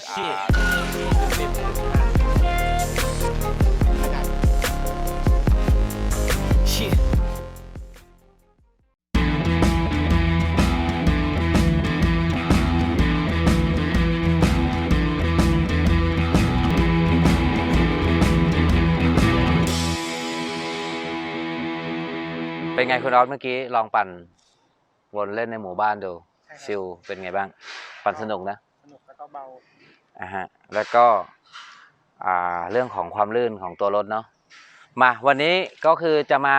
shit. ขนาด Shit. เป็นไงคุณออสเมื่อกี้ลองปั่นวนเล่นในหมู่บ้านดูใช่ครับฟิลเป็นไงบ้าง ปั่นสนุกนะ สนุกแล้วก็เบา อะฮะแล้วก็อ่าเรื่องของความลื่นของตัวรถเนาะมาวันนี้ก็คือจะมา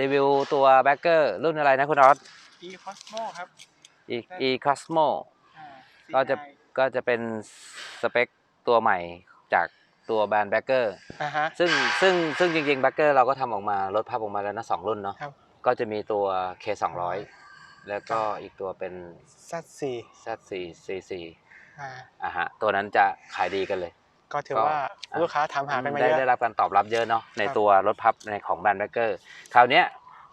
รีวิวตัวแบ็กเกอร์รุ่นอะไรนะคุณออส e Cosmo ครับ e e Cosmo อ่าก็จะ CI ก็จะเป็นสเปคตัวใหม่จากตัวแบรนด์แบ็กเกอร์อ่าฮะซึ่งซึ่งซึ่งจริงๆแบ็กเกอร์เราก็ทำออกมารถพับออกมาแล้วนะสองรุ่นเนาะครับก็จะมีตัว K 2 0 0แล้วก็อีกตัวเป็น Z4 Z4 C4 อ่าอะฮะตัวนั้นจะขายดีกันเลย ก็ถือก็ว่าอะลูกค้าถามหากันมาได้เยอะได้รับการตอบรับเยอะเนาะในครับตัวรถพับในของแบรนด์แบ็กเกอร์คราวเนี้ย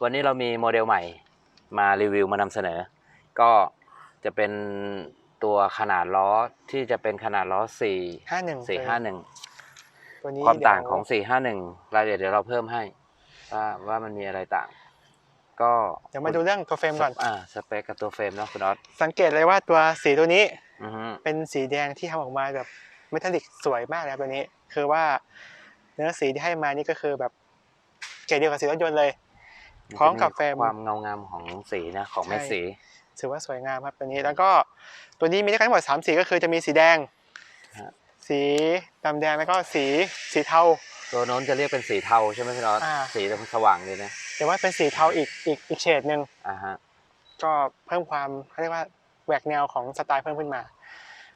วันนี้เรามีโมเดลใหม่มารีวิวมานำเสนอ ก็จะเป็นตัวขนาดล้อที่จะเป็นขนาดล้อ4ห้าหนึ่ง451ตัวนี้ความต่างเดี๋ยของ 451 รายละเอียดเดี๋ยวเราเพิ่มให้ว่าว่ามันมีอะไรต่าง ก็เดี๋ยวมาดูเรื่องตัวเฟรมก่อนอ่าสเปคกับตัวเฟรมเนาะคุณน็อตสังเกตเลยว่าตัวสีตัวนี้อือฮึ เป็นสีแดงที่ทำออกมาแบบเมทัลลิกสวยมากเลยครับตัวนี้ คือว่าเนื้อสีที่ให้มานี่ก็คือแบบเกรดเดียวกับสีรถยนต์เลยพร้อมกับเฟรมความเงางามของสีนะของเม็ดใช่สีถือว่าสวยงามครับตัวนี้แล้วก็ตัวนี้มีด้วยกันทั้งหมดสามสีก็คือจะมีสีแดงฮะสีดำแดงแล้วก็สีสีเทาตัวโน้นจะเรียกเป็นสีเทาใช่ไหมคุณน็อตอ่าสีสว่างเลยนะแต่ว่าเป็นสีเทาอีกอีกอีกเฉดหนึ่งอ่าฮะก็เพิ่มความเขาเรียกว่า แหวกแนวของสไตล์เพิ่มขึ้นมา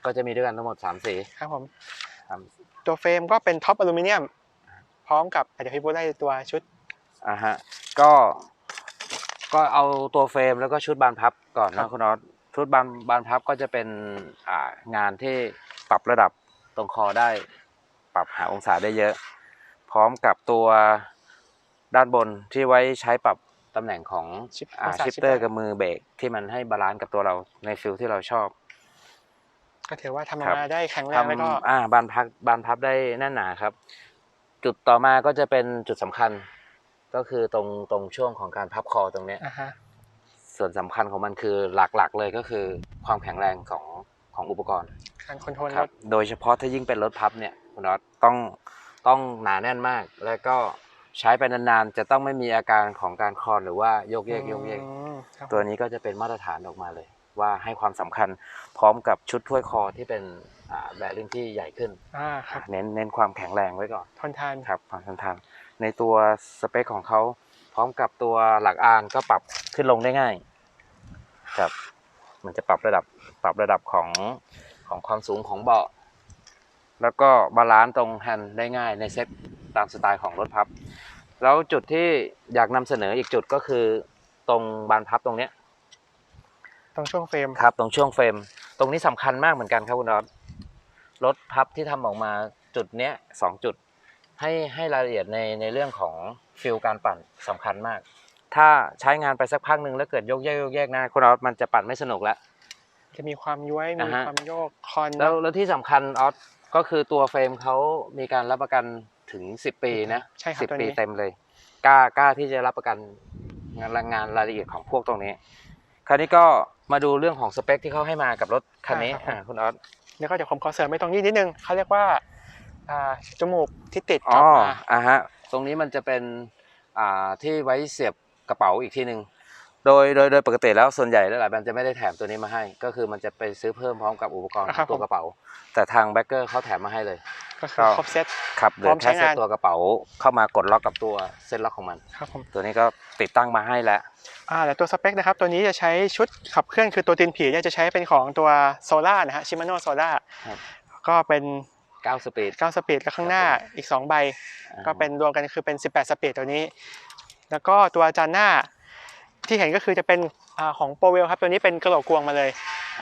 ก็จะมีด้วยกันทั้งหมด 3 สี ครับผม ครับ ตัวเฟรมก็เป็นท็อปอลูมิเนียม พร้อมกับอาจจะพี่พูดได้ตัวชุดอ่าฮะก็ก็เอาตัวเฟรมแล้วก็ชุดบานพับก่อนครันะบคุณน็อตชุดบานบานพับก็จะเป็นอ่างานที่ปรับระดับตรงคอได้ ปรับหาองศาได้เยอะ พร้อมกับตัวด้านบนที่ไว้ใช้ปรับ ตำแหน่งของชิปอ่าองศาชิปเตอร์กับมือเบรกที่มันให้บาลานซ์กับตัวเราในฟิลที่เราชอบ ก็ถือว่าทำออครักบมาได้แข็งแรงแล้วก็ ทำอ่าบานพักบานพับได้แน่นหนาครับ จุดต่อมาก็จะเป็นจุดสำคัญ ก็คือตรงตรงช่วงของการพับคอตรงเนี้ย อ่าฮะ ส่วนสำคัญของมันคือหลักๆเลยก็คือความแข็งแรงของของอุปกรณ์การคอนโทรลครรับถโดยเฉพาะถ้ายิ่งเป็นรถพับเนี่ยคุณน็อตต้องต้องหนาแน่นมาก แล้วก็ ใช้ไปนานๆ จะต้องไม่มีอาการของการคลอนหรือว่าโยกเยกโยกเยกอืมครับตัวนี้ก็จะเป็นมาตรฐานออกมาเลย ว่าให้ความสำคัญพร้อมกับชุดถ้วยคอที่เป็นอ่าแบริ่งที่ใหญ่ขึ้น อ่าครับเน้นเน้นความแข็งแรงไว้ก่อนทนทาน ครับความทนทานในตัวสเปคของเขาพร้อมกับตัวหลักอานก็ปรับขึ้นลงได้ง่าย ครับ มันจะปรับระดับปรับระดับของของความสูงของเบาะ แล้วก็บาลานซ์ตรงแฮนด์ได้ง่ายในเซ็ต ตามสไตล์ของรถพับ แล้วจุดที่อยากนำเสนออีกจุดก็คือตรงบานพับตรงเนี้ยตรงช่วงเฟรมครับ ตรงช่วงเฟรม ตรงนี้สำคัญมากเหมือนกันครับคุณน็อตรถพับที่ทำออกมาจุดเนี้ยสองจุด ให้ให้รายละเอียดในในเรื่องของฟิลการปั่นสำคัญมาก ถ้าใช้งานไปสักพักหนึ่งแล้วเกิดโยกแยกโยกแยกนะคุณน็อตมันจะปั่นไม่สนุกแล้วจะมีความย้วยมีอ่าฮะความโยกคอนแล้วแล้วที่สำคัญออสก็คือตัวเฟรมเขามีการรับประกัน ถึง10ปีนะใช่ครับสิบตัวปีนี้เต็มเลยกล้ากล้าที่จะรับประกันงานงานรายละเอียดของพวกตรงนี้ คราวนี้ก็มาดูเรื่องของสเปคที่เขาให้มากับรถคันนี้อ่าคุณออสแล้วก็เดี๋ยวผมขอเสริมไปตรงนี้นิดนึงเขาเรียกว่าอ่าจมูกที่ติดอ๋กอลับมาอ่าฮะตรงนี้มันจะเป็นอ่าที่ไว้เสียบกระเป๋าอีกทีหนึ่งโดยโดยโดยปกติแล้วส่วนใหญ่หลายๆแบรนด์จะไม่ได้แถมตัวนี้มาให้ ก็คือมันจะไปซื้อเพิ่มพร้อมกับอุปกรณ์ของตัวกระเป๋า แต่ทางแบ็กเกอร์เขาแถมมาให้เลย ก็คือครบเซตครับเหลืพร้ออมใช้แค่เซ็ตงานตัวกระเป๋าเข้ามากดล็อกกับตัวเส้นล็อกของมันครับผมตัวนี้ก็ติดตั้งมาให้แล้วอ่าแต่ตัวสเปคนะครับตัวนี้จะใช้ชุดขับเคลื่อนคือตัวตีนผีเนี่ยจะใช้เป็นของตัวโซล่านะฮะชิมาโนโซล่าครับก็เป็น9สปีด9สปีดแล้วข้างหน้าครับผมอีก 2 ใบ ก็เป็นรวมกันคือเป็น 18 สปีดตัวนี้ แล้วก็ตัวจานหน้าที่เห็นก็คือจะเป็นอาของโปรเวลครับตัวนี้เป็นกระโหลกกวงมาเลย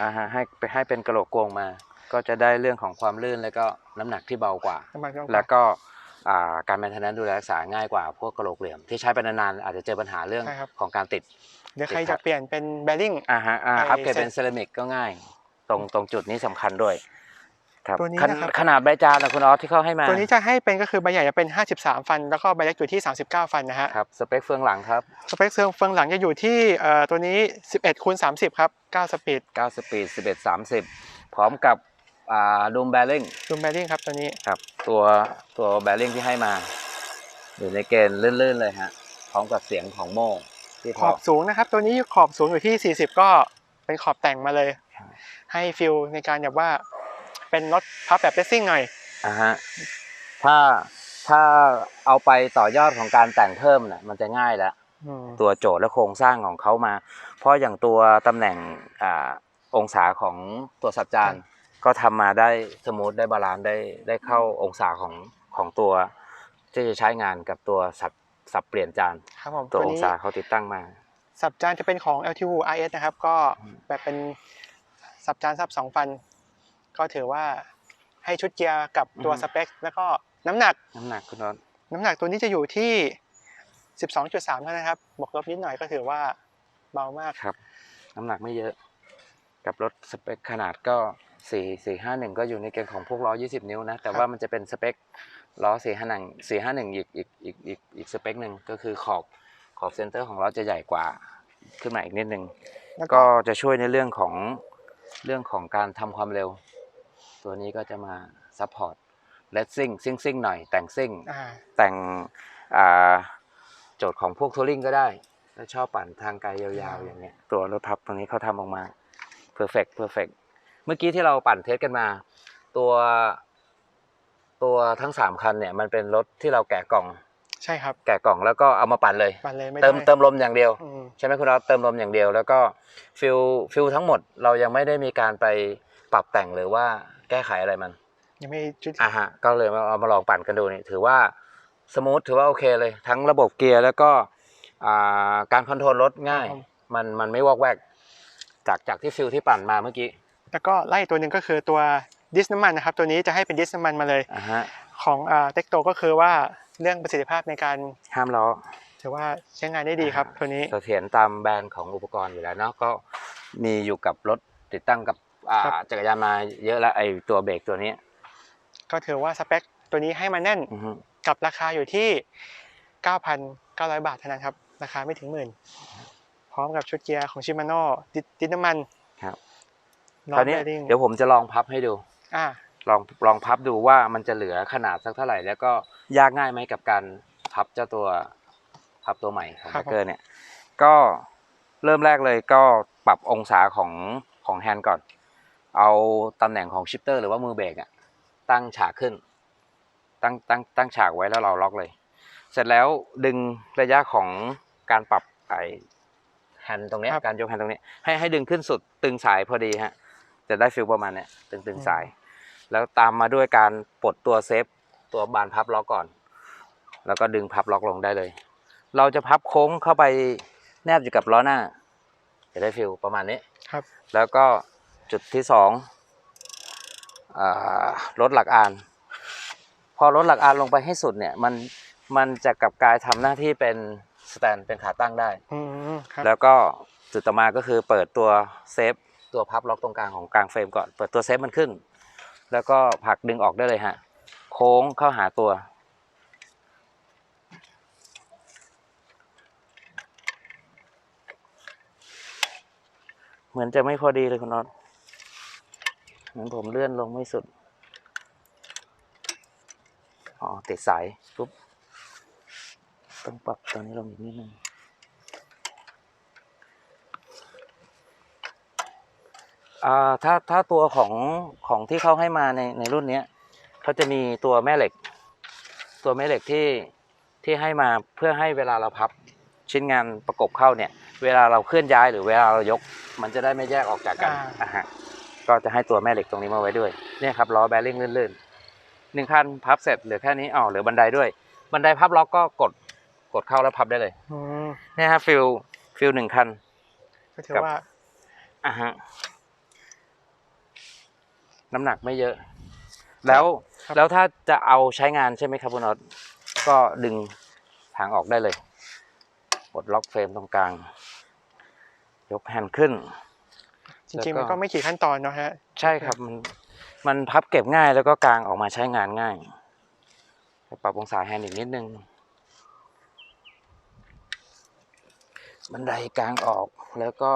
อ่าฮะให้ไปให้เป็นกระโหลกกวงมา ก็จะได้เรื่องของความลื่นแล้วก็ น้ำหนักที่เบากว่า น้ำมันเครื่องแล้วก็อ่าการแมนเทนแนนดูแลรักษาง่ายกว่าพวกกระโหลกเหลี่ยม ที่ใช้ไปนานๆอาจจะเจอปัญหาเรื่องของการติด เดี๋ยวใครจะเปลี่ยนเป็นแบริ่ง อ่าฮะอ่าไอ้อัปเกรดเส้นเป็นเซรามิกก็ง่าย ตรงตรงจุดนี้สำคัญด้วย ครับตัวนี้ขนนะครับ ขนาดใบจานนะคุณออสที่เขาให้มาตัวนี้จะให้เป็นก็คือใบใหญ่จะเป็น 53 ฟัน แล้วก็ใบเล็กอยู่ที่ 39 ฟันนะฮะ ครับสเปคเฟืองหลังครับ สเปคเฟืองเฟืองหลังจะอยู่ที่เอ่อตัวนี้ 11คูณ30 ครับ 9 สปีด9 สปีด11 30 พร้อมกับ อ่าดูมแบริ่งดูมแบริ่งครับตัวนี้ ครับ ตัวตัวแบริ่งที่ให้มา อยู่ในเกณฑ์ลื่นๆเลยฮะพร้อมกับเสียงของโม่ที่ขอบสูงนะครับ ตัวนี้ขอบสูงอยู่ที่ 40 ก็เป็นขอบแต่งมาเลยให้ฟิลในการแบบว่าเป็นรถพับแบบเรซซิ่งหน่อย อ่าฮะถ้าถ้าเอาไปต่อยอดของการแต่งเพิ่มน่ะมันจะง่ายแล้ว อืมตัวโจทย์และโครงสร้างของเขามา เพราะอย่างตัวตำแหน่งอ่าองศาของตัวสับจาน ก็ทำมาได้สมูทได้บาลานซ์ได้ได้เข้าองศาของของตัวที่จะใช้งานกับตัวสับสับเปลี่ยนจานครับผมตัวตัวองนี้ศาเขาติดตั้งมา สับจานจะเป็นของ LTU RS นะครับ ก็อืมแบบเป็นสับจานสับสองฟัน ก็ถือว่าให้ชุดเกียร์กับตัวสเปคแล้วก็น้ำหนักน้ำหนักคุณน็อตน้ำหนักตัวนี้จะอยู่ที่ 12.3เท่านั้นครับบวกลบนิดหน่อยก็ถือว่าเบามากครับ น้ำหนักไม่เยอะ กับรถสเปคขนาดก็ สี่สี่ห้าหนึ่งก็อยู่ในเกณฑ์ของพวกล้อยี่สิบนิ้วนะ แต่ครับว่ามันจะเป็นสเปคล้อสี่ห้าหนึ่งสี่ห้าหนึ่งอีกอีกอีกอีกอีกสเปคหนึ่งก็คือขอบขอบเซนเตอร์ของล้อจะใหญ่กว่าขึ้นมาอีกนิดนึงแล้วก็จะช่วยในเรื่องของเรื่องของการทำความเร็ว ตัวนี้ก็จะมาซัพพอร์ตเลสซิ่งซิ่งซิ่งหน่อยแต่งซิ่งอ่าแต่งอ่าโจทย์ของพวกทัวริงก็ได้ถ้าชอบปั่นทางไกลยาวๆอย่างเงี้ยตัวรถพับตรงนี้เขาทำออกมา perfect perfect เมื่อกี้ที่เราปั่นเทสกันมา ตัวตัวทั้งสามคันเนี่ยมันเป็นรถที่เราแกะกล่อง ใช่ครับแกะกล่องแล้วก็เอามาปั่นเลย ปันเลยไม่ได้เติมเติมลมอย่างเดียว อืม ใช่ไหมคุณเราเติมลมอย่างเดียว แล้วก็ฟิลฟิลทั้งหมดเรายังไม่ได้มีการไปปรับแต่งหรือว่าแก้ไขอะไรมัน ยังไม่ชุดอะฮะก็เลยมาเอามาลองปั่นกันดูนี่ถือว่าสมูทถือว่าโอเคเลย ทั้งระบบเกียร์แล้วก็อ่าการคอนโทรลรถง่าย มันมันไม่วอกแวก จากจากที่ฟิลที่ปั่นมาเมื่อกี้ แล้วก็ไล่ตัวหนึ่งก็คือตัวดิสน้ำมันนะครับ ตัวนี้จะให้เป็นดิสน้ำมันมาเลยอะฮะของอ่าเทคโตก็คือว่าเรื่องประสิทธิภาพในการห้ามล้อถือว่าใช้งานได้ดีครับตัวนี้เสถียรตามแบรนด์ของอุปกรณ์อยู่แล้วเนาะก็มีอยู่กับรถติดตั้งกับอ่าครับจักรยานมาเยอะแล้วไอตัวเบรกตัวนี้ ก็ถือว่าสเปคตัวนี้ให้มาแน่นอือฮึกับราคาอยู่ที่ 9,900 บาทเท่านั้นครับ ราคาไม่ถึงหมื่น พร้อมกับชุดเกียร์ของชิมาโน่ดิสน้ำมัน ครับล้คอราวนี้แบริ่งเดี๋ยวผมจะลองพับให้ดูอ่าลองลองพับดูว่ามันจะเหลือขนาดสักเท่าไหร่ แล้วก็ยากง่ายไหมกับการพับเจ้าตัวพับตัวใหม่ของครัแบ็บคเกอร์เนี่ย ก็เริ่มแรกเลยก็ปรับองศาของของแฮนด์ก่อน เอาตำแหน่งของชิปเตอร์หรือว่ามือเบรกอะตั้งฉากขึ้น ตั้งตั้งตั้งฉากไว้แล้วเราล็อกเลย เสร็จแล้วดึงระยะของการปรับไอแฮนด์ตรงเนี้ยครับการยกแฮนด์ตรงนี้ให้ให้ดึงขึ้นสุดตึงสายพอดีฮะ จะได้ฟิลประมาณเนี้ยตึงตึงสาย แล้วตามมาด้วยการปลดตัวเซฟตัวบานพับล็อกก่อน แล้วก็ดึงพับล็อกลงได้เลย เราจะพับโค้งเข้าไปแนบอยู่กับล้อหน้า จะได้ฟิลประมาณนี้ครับ แล้วก็จุดที่สองอาลดหลักอาน พอลดหลักอานลงไปให้สุดเนี่ยมันมันจะกลับกลายทำหน้าที่เป็นสแตนเป็นขาตั้งได้อืมครับแล้วก็จุดต่อมาก็คือเปิดตัวเซฟ ตัวพับล็อกตรงกลางของกลางเฟรมก่อน เปิดตัวเซฟมันขึ้น แล้วก็ผลักดึงออกได้เลยฮะ โค้งเข้าหาตัว เหมือนจะไม่พอดีเลยคุณน็อตเหมือนผมเลื่อนลงไม่สุด อ๋อติดสายปุ๊บ ต้องปรับตัวนี้ลงอีกนิดนึง อ่าถ้าถ้าตัวของของที่เขาให้มาในในรุ่นเนี้ยเขาจะมีตัวแม่เหล็ก ตัวแม่เหล็กที่ที่ให้มาเพื่อให้เวลาเราพับชิ้นงานประกบเข้าเนี่ย เวลาเราเคลื่อนย้ายหรือเวลาเรายก มันจะได้ไม่แยกออกจากกันอ่า อะฮะก็จะให้ตัวแม่เหล็กตรงนี้มาไว้ด้วยเนี่ยครับล้อแบริ่งลื่นๆหนึ่งคันพับเสร็จเหลือแค่นี้อ๋อเหลือบันไดด้วย บันไดพับล็อกก็กดกดเข้าแล้วพับได้เลยอืมเนี่ยฮะฟิลฟิลหนึ่งคัน ก็ถือครับว่าอะฮะ น้ำหนักไม่เยอะ แล้วครับแล้วถ้าจะเอาใช้งานใช่ไหมครับคุณน็อตก็ดึงทางออกได้เลยปลดล็อกเฟรมตรงกลาง ยกแฮนด์ขึ้น จริงๆแล้วก็มันก็ไม่กี่ขั้นตอนเนาะฮะ ใช่ครับมันมันพับเก็บง่ายแล้วก็กางออกมาใช้งานง่ายปรับองศาแฮนด์อีกนิดนึง บันไดกลางออกแล้วก็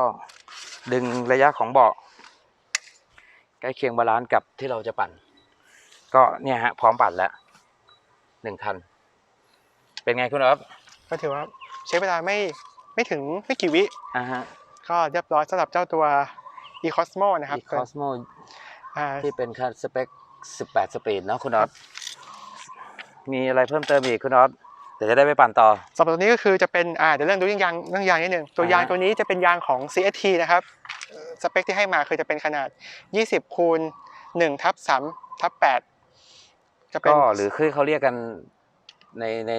ดึงระยะของเบาะ ใกล้เคียงบาลานซ์กับที่เราจะปั่น ก็เนี่ยฮะพร้อมปั่นแล้วหนึ่งคัน เป็นไงคุณอ๊อฟก็ถือว่าใช้เวลาไม่ไม่ถึงไม่กี่วิอ่าฮะก็เรียบร้อยสำหรับเจ้าตัว e-cosmo นะครับอีคอสโมอ่าที่เป็นคันสเปค 18 สปีดเนาะคุณอ๊อฟมีอะไรเพิ่มเติมอีกคุณอ๊อฟเดี๋ยวจะได้ไปปั่นต่อสำหรับตัวนี้ก็คือจะเป็นอ่าเดี๋ยวเรื่องดูเรื่องยางเรื่องยางนิดนึงตัวอ่าฮะยางตัวนี้จะเป็นยางของ CST นะครับเอ่อ สเปคที่ให้มาคือจะเป็นขนาด 20คูณ1ทับ3ทับ8จะเป็นก็หรือคือเขาเรียกกันในใน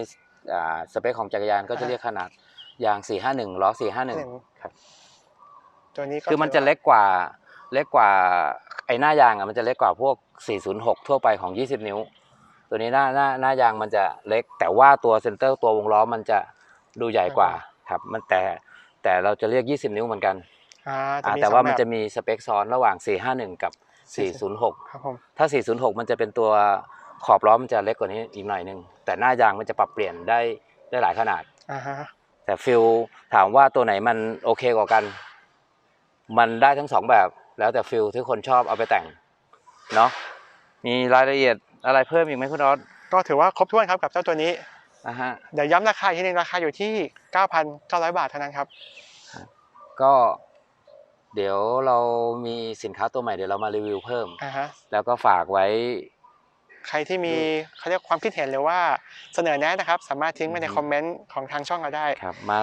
อ่าสเปคของจักรยานก็จะเรียกขนาดยาง 451ล้อ451ครับตัวนี้ก็คือมันจะเล็กกว่าเล็กกว่าไอ้หน้ายางอะมันจะเล็กกว่าพวก 406 ทั่วไปของ 20 นิ้ว ตัวนี้หน้าหน้าหน้ายางมันจะเล็ก แต่ว่าตัวเซนเตอร์ตัววงล้อมันจะดูใหญ่กว่าครับ มันแต่แต่เราจะเรียก 20 นิ้วเหมือนกันอ่าอ่าจะ แต่ว่ามันสองจะแบบมีสเปคซ้อนระหว่าง 451 กับ 406 ครับผม ถ้า 406 มันจะเป็นตัวขอบล้อมันจะเล็กกว่านี้อีกหน่อยหนึง แต่หน้ายางมันจะปรับเปลี่ยนได้ได้หลายขนาดอ่าฮะแต่ฟิลถามว่าตัวไหนมันโอเคกว่ากัน มันได้ทั้งสองแบบ แล้วแต่ฟิลที่คนชอบเอาไปแต่ง เนาะ มีรายละเอียดอะไรเพิ่มอีกไหมคุณออสก็ถือว่าครบถ้วนครับกับเจ้าตัวนี้อะฮะเดี๋ยวย้ำราคาอีกทีหนึงราคาอยู่ที่ 9,900 บาทเท่านั้นครับ ก็ เดี๋ยวเรามีสินค้าตัวใหม่เดี๋ยวเรามารีวิวเพิ่ม อ่าฮะแล้วก็ฝากไว้ ใครที่มีเขาเรียกความคิดเห็นหรือว่าเสนอแนะนะครับ สามารถทิ้งไว้ในอือฮึคอมเมนต์ของทางช่องเราได้ ครับมา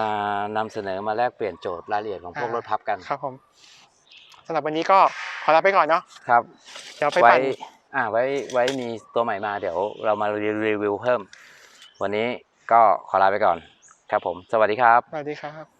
นำเสนอมาแลกเปลี่ยนโจทย์รายละเอียดของพวกอ่ารร ถพับกันครับผมสำหรับวันนี้ก็ขอลาไปก่อนเนาะครับ เดี๋ยวไปไว้ปั่นอ่าไว้ไว้มีตัวใหม่มาเดี๋ยวเรามารีวิวเพิ่ม วันนี้ก็ขอลาไปก่อน ครับผม สวัสดีครับ สวัสดีครับ